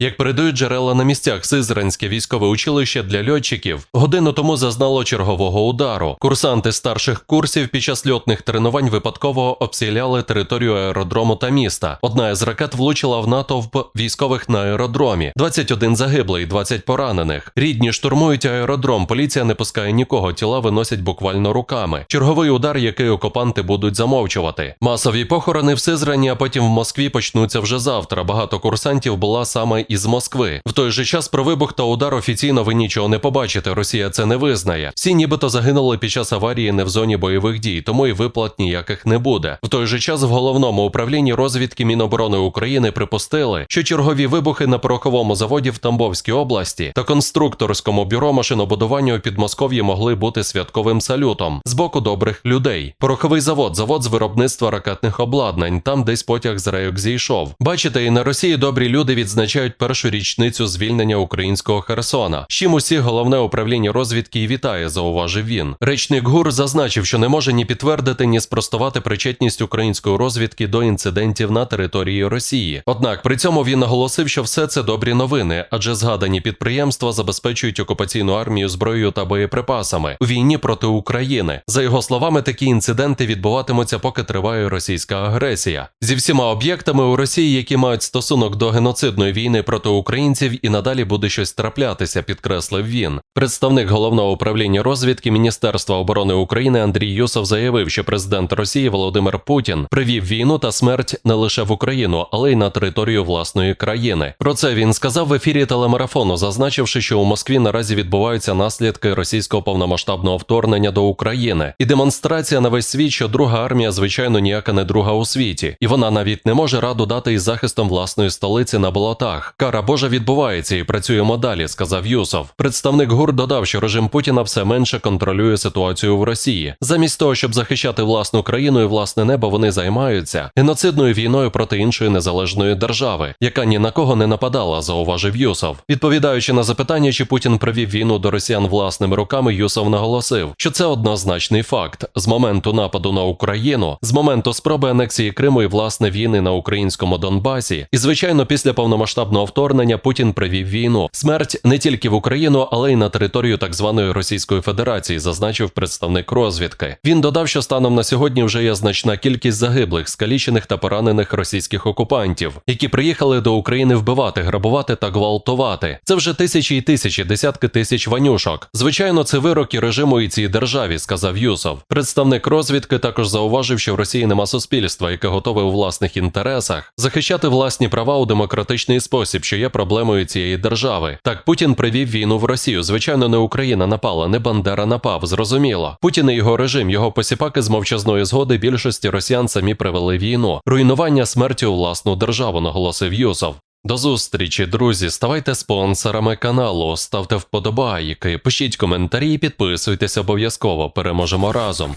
Як передають джерела на місцях, Сизранське військове училище для льотчиків годину тому зазнало чергового удару. Курсанти старших курсів під час льотних тренувань випадково обстріляли територію аеродрому та міста. Одна із ракет влучила в натовп військових на аеродромі. 21 загиблий, 20 поранених. Рідні штурмують аеродром. Поліція не пускає нікого. Тіла виносять буквально руками. Черговий удар, який окупанти будуть замовчувати. Масові похорони в Сизрані, а потім в Москві почнуться вже завтра. Багато курсантів була саме із Москви. В той же час про вибух та удар офіційно ви нічого не побачите. Росія це не визнає. Всі нібито загинули під час аварії не в зоні бойових дій, тому і виплат ніяких не буде. В той же час в головному управлінні розвідки Міноборони України припустили, що чергові вибухи на пороховому заводі в Тамбовській області та конструкторському бюро машинобудування у Підмосков'ї могли бути святковим салютом з боку добрих людей. Пороховий завод, завод з виробництва ракетних обладнань, там десь потяг з рейок зійшов. Бачите, і на Росії добрі люди відзначають першу річницю звільнення українського Херсона. Чим усі головне управління розвідки і вітає, зауважив він. Речник ГУР зазначив, що не може ні підтвердити, ні спростувати причетність української розвідки до інцидентів на території Росії. Однак при цьому він наголосив, що все це добрі новини, адже згадані підприємства забезпечують окупаційну армію зброєю та боєприпасами у війні проти України. За його словами, такі інциденти відбуватимуться, поки триває російська агресія. Зі всіма об'єктами у Росії, які мають стосунок до геноцидної війни проти українців, і надалі буде щось траплятися, підкреслив він. Представник головного управління розвідки Міністерства оборони України Андрій Юсов заявив, що президент Росії Володимир Путін привів війну та смерть не лише в Україну, але й на територію власної країни. Про це він сказав в ефірі телемарафону, зазначивши, що у Москві наразі відбуваються наслідки російського повномасштабного вторгнення до України, і демонстрація на весь світ, що друга армія, звичайно, ніяка не друга у світі, і вона навіть не може раду дати із захистом власної столиці на болотах. Кара Божа відбувається і працюємо далі, сказав Юсов. Представник ГУР додав, що режим Путіна все менше контролює ситуацію в Росії. Замість того, щоб захищати власну країну і власне небо, вони займаються геноцидною війною проти іншої незалежної держави, яка ні на кого не нападала, зауважив Юсов. Відповідаючи на запитання, чи Путін провів війну до росіян власними руками, Юсов наголосив, що це однозначний факт. З моменту нападу на Україну, з моменту спроби анексії Криму і власне війни на українському Донбасі, і звичайно, після повномасштабного вторгнення Путін привів війну. Смерть не тільки в Україну, але й на територію так званої Російської Федерації, зазначив представник розвідки. Він додав, що станом на сьогодні вже є значна кількість загиблих, скалічених та поранених російських окупантів, які приїхали до України вбивати, грабувати та гвалтувати. Це вже тисячі і тисячі, десятки тисяч ванюшок. Звичайно, це вироки режиму і цій державі, сказав Юсов. Представник розвідки також зауважив, що в Росії нема суспільства, яке готове у власних інтересах захищати власні права у демократичний спосіб, що є проблемою цієї держави. Так Путін привів війну в Росію. Звичайно, не Україна напала, не Бандера напав. Зрозуміло. Путін і його режим, його посіпаки з мовчазної згоди більшості росіян самі привели війну, руйнування смерті у власну державу, наголосив Юсов. До зустрічі, друзі. Ставайте спонсорами каналу, ставте вподобайки, пишіть коментарі підписуйтесь обов'язково. Переможемо разом.